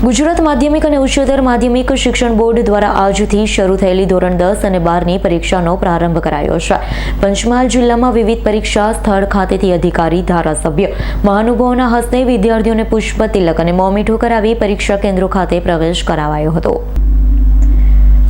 ગુજરાત માધ્યમિક અને ઉચ્ચતર માધ્યમિક શિક્ષણ બોર્ડ દ્વારા આજથી શરૂ થયેલી ધોરણ દસ અને બારની પરીક્ષાનો પ્રારંભ કરાયો છે. પંચમહાલ જિલ્લામાં વિવિધ પરીક્ષા સ્થળ ખાતેથી અધિકારી, ધારાસભ્ય, મહાનુભાવોના હસ્તે વિદ્યાર્થીઓને પુષ્પ, તિલક અને મોમીઠું કરાવી પરીક્ષા કેન્દ્રો ખાતે પ્રવેશ કરાવાયો હતો.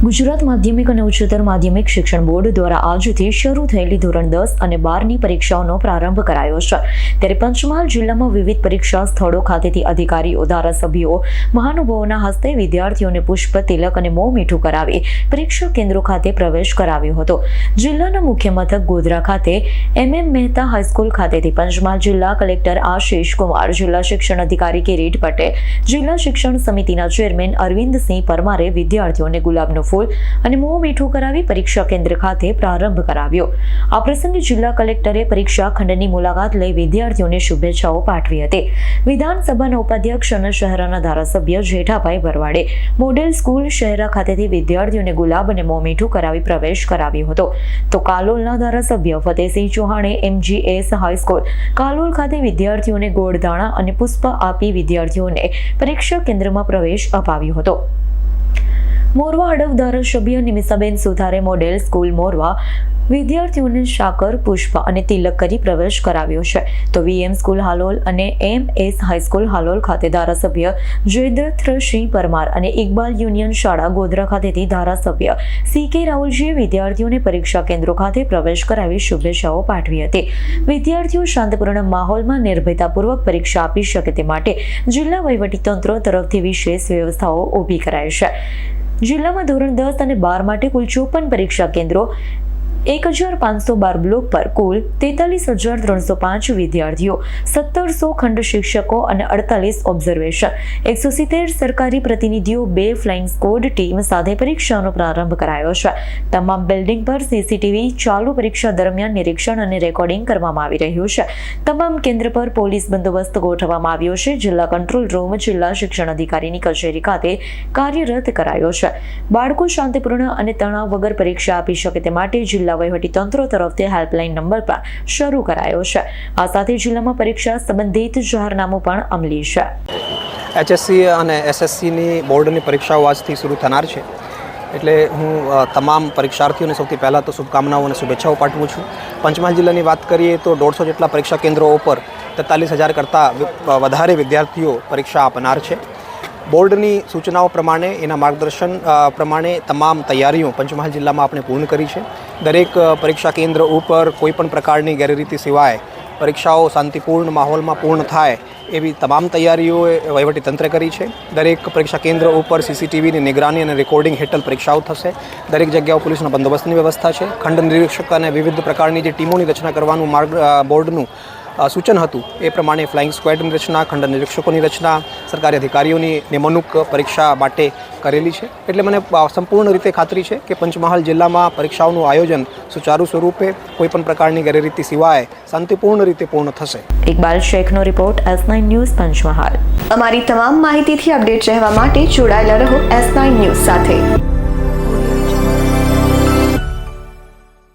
ગુજરાત માધ્યમિક અને ઉચ્ચતર માધ્યમિક શિક્ષણ બોર્ડ દ્વારા આજથી શરૂ થયેલી ધોરણ દસ અને બારની પરીક્ષાઓનો પ્રારંભ કરાયો છે. ત્યારે પંચમહાલ જિલ્લામાં વિવિધ પરીક્ષા સ્થળો ખાતેથી અધિકારીઓ, ધારાસભ્યો, મહાનુભાવોના હસ્તે વિદ્યાર્થીઓને પુષ્પ, તિલક અને મોં મીઠું કરાવી પરીક્ષા કેન્દ્રો ખાતે પ્રવેશ કરાવ્યો હતો. જિલ્લાના મુખ્ય મથક ગોધરા ખાતે એમ. એમ. મહેતા હાઈસ્કૂલ ખાતેથી પંચમહાલ જિલ્લા કલેક્ટર આશીષ કુમાર, જિલ્લા શિક્ષણ અધિકારી કિરીટ પટેલ, જિલ્લા શિક્ષણ સમિતિના ચેરમેન અરવિંદસિંહ પરમારે વિદ્યાર્થીઓને ગુલાબનું ફૂલ અને મોં મીઠું કરાવી પરીક્ષા કેન્દ્ર ખાતે પ્રારંભ કરાવ્યો. આ પ્રસંગે જિલ્લા કલેક્ટરે પરીક્ષા ખંડની મુલાકાત લઈ વિદ્યાર્થીઓને શુભેચ્છાઓ પાઠવી હતી. વિધાનસભાના ઉપાધ્યક્ષ અને શહેરાના ધારાસભ્ય જેઠાભાઈ ભરવાડે મોડેલ સ્કૂલ શહેરા ખાતેથી વિદ્યાર્થીઓને ગુલાબ અને મોં મીઠું કરાવી પ્રવેશ કરાવ્યો હતો. તો કાલોલના ધારાસભ્ય ફતેહસિંહ ચૌહાણે એમજીએસ હાઈસ્કૂલ કાલોલ ખાતે વિદ્યાર્થીઓને ગોળદાણા અને પુષ્પ આપી વિદ્યાર્થીઓને પરીક્ષા કેન્દ્રમાં પ્રવેશ અપાવ્યો હતો. મોરવા હડફ ધારાસભ્ય નિમિષાબેન સુથારે મોડેલ સ્કૂલ મોરવા વિદ્યાર્થીઓને શાકર, પુષ્પ અને તિલક કરી પ્રવેશ કરાવ્યો છે. તો વીએમ સ્કૂલ હાલોલ અને એમ એસ હાઈસ્કૂલ હાલોલ ખાતે ધારાસભ્ય જયદ્રથસિંહ પરમાર અને ઇકબાલ યુનિયન શાળા ગોધરા ખાતેથી ધારાસભ્ય સી કે રાહુલજીએ વિદ્યાર્થીઓને પરીક્ષા કેન્દ્રો ખાતે પ્રવેશ કરાવી શુભેચ્છાઓ પાઠવી હતી. વિદ્યાર્થીઓ શાંતિપૂર્ણ માહોલમાં નિર્ભયતાપૂર્વક પરીક્ષા આપી શકે તે માટે જિલ્લા વહીવટીતંત્ર તરફથી વિશેષ વ્યવસ્થાઓ ઊભી કરાઈ છે. જિલ્લામાં ધોરણ દસ અને બાર માટે કુલ ચોપન પરીક્ષા કેન્દ્રો એક હજાર પાંચસો બાર બ્લોક પર કુલ તેતાલીસ હજાર ત્રણસો પાંચ વિદ્યાર્થીઓ, સત્તરસો ખંડ શિક્ષકો અને અડતાલીસ ઓબ્ઝર્વેશન એકસો સિત્તેર સરકારી પ્રતિનિધિઓ બે ફ્લાઇંગ સ્કોડ ટીમ સાથે પરીક્ષાનો પ્રારંભ કરાયો છે. તમામ બિલ્ડિંગ પર સીસીટીવી ચાલુ પરીક્ષા દરમિયાન નિરીક્ષણ અને રેકોર્ડિંગ કરવામાં આવી રહ્યું છે. તમામ કેન્દ્ર પર પોલીસ બંદોબસ્ત ગોઠવવામાં આવ્યો છે. જિલ્લા કંટ્રોલ રૂમ જિલ્લા શિક્ષણ અધિકારીની કચેરી ખાતે કાર્યરત કરાયો છે. બાળકો શાંતિપૂર્ણ અને તણાવ વગર પરીક્ષા આપી શકે તે માટે જિલ્લા તંત્રો તરફથી હેલ્પલાઇન નંબર પણ શરૂ કરાયો છે. આ સાથે જિલ્લામાં પરીક્ષા સંબંધિત જાહેરનામું પણ અમલી છે. એચએસસી અને એસએસસીની બોર્ડની પરીક્ષાઓ આજથી શરૂ થનાર છે. એટલે હું તમામ પરીક્ષાર્થીઓને સૌથી પહેલાં તો શુભકામનાઓ અને શુભેચ્છાઓ પાઠવું છું. પંચમહાલ જિલ્લાની વાત કરીએ તો દોઢસો જેટલા પરીક્ષા કેન્દ્રો ઉપર તેતાલીસ હજાર કરતાં વધારે વિદ્યાર્થીઓ પરીક્ષા આપનાર છે. બોર્ડની સૂચનાઓ પ્રમાણે, એના માર્ગદર્શન પ્રમાણે તમામ તૈયારીઓ પંચમહાલ જિલ્લામાં આપણે પૂર્ણ કરી છે. દરેક પરીક્ષા કેન્દ્ર ઉપર કોઈપણ પ્રકારની ગેરરીતિ સિવાય પરીક્ષાઓ શાંતિપૂર્ણ માહોલમાં પૂર્ણ થાય એવી તમામ તૈયારીઓ તંત્રે કરી છે. દરેક પરીક્ષા કેન્દ્ર ઉપર સીસીટીવીની નિગરાની અને રેકોર્ડિંગ હેઠળ પરીક્ષાઓ થશે. દરેક જગ્યાઓ પોલીસના બંદોબસ્તની વ્યવસ્થા છે. ખંડ નિરીક્ષક અને વિવિધ પ્રકારની જે ટીમોની રચના કરવાનું માર્ગ બોર્ડનું સૂચન હતું. એ પ્રમાણે ફ્લાઇંગ સ્ક્વેડની રચના ખંડ નિરીક્ષકોની રચના સરકારી અધિકારીઓની નિમણૂક પરીક્ષા માટે કરેલી છે. એટલે મને સંપૂર્ણ રીતે ખાતરી છે કે પંચમહાલ જિલ્લામાં પરીક્ષાઓનું આયોજન સુચારુ સ્વરૂપે કોઈપણ પ્રકારની ગેરરીતિ સિવાય શાંતિપૂર્ણ રીતે પૂર્ણ થશે. Iqbal શેખનો report S nine news Panchmahal. અમારી તમામ માહિતીથી અપડેટ રહેવા માટે જોડાયેલા રહો એસ નાઇન ન્યૂઝ સાથે.